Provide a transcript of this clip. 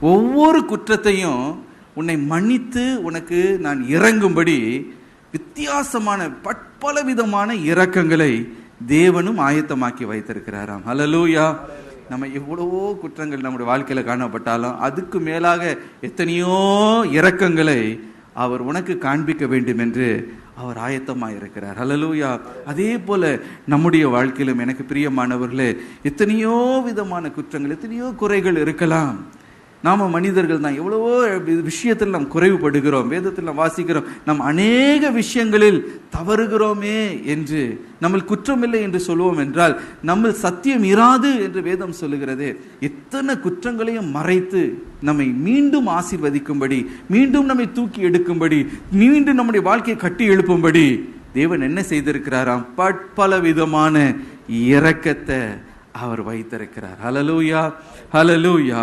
ஒவ்வொரு குற்றத்தையும் உன்னை மன்னித்து உனக்கு நான் இறங்கும்படி வித்தியாசமான பற்பல விதமான இரக்கங்களை தேவனும் ஆயத்தமாக்கி வைத்திருக்கிறாராம். ஹலலூயா நம்ம எவ்வளவோ குற்றங்கள் நம்முடைய வாழ்க்கையில் காணப்பட்டாலும் அதுக்கு மேலாக எத்தனையோ இரக்கங்களை அவர் உனக்கு காண்பிக்க வேண்டும் என்று அவர் ஆயத்தமாக இருக்கிறார் ஹலலூயா அதே போல நம்முடைய வாழ்க்கையிலும் எனக்கு பிரியமானவர்களே எத்தனையோ விதமான குற்றங்கள் எத்தனையோ குறைகள் இருக்கலாம். நாம மனிதர்கள் தான். எவ்வளவோ விஷயத்தில் நாம் குறைவுபடுகிறோம் வேதத்தில் நாம் வாசிக்கிறோம். நாம் அநேக விஷயங்களில் தவறுகிறோமே என்று நம்ம குற்றமில்லை என்று சொல்லுவோம் என்றால் நம்ம சத்தியம் இராது என்று வேதம் சொல்லுகிறது. எத்தனை குற்றங்களையும் மறைத்து நம்மை மீண்டும் ஆசிர்வதிக்கும்படி மீண்டும் நம்மை தூக்கி எடுக்கும்படி மீண்டும் நம்முடைய வாழ்க்கையை கட்டி எழுப்பும்படி தேவன் என்ன செய்திருக்கிறாராம்? பற்பல விதமான இரக்கத்தை அவர் வைத்திருக்கிறார். Hallelujah hallelujah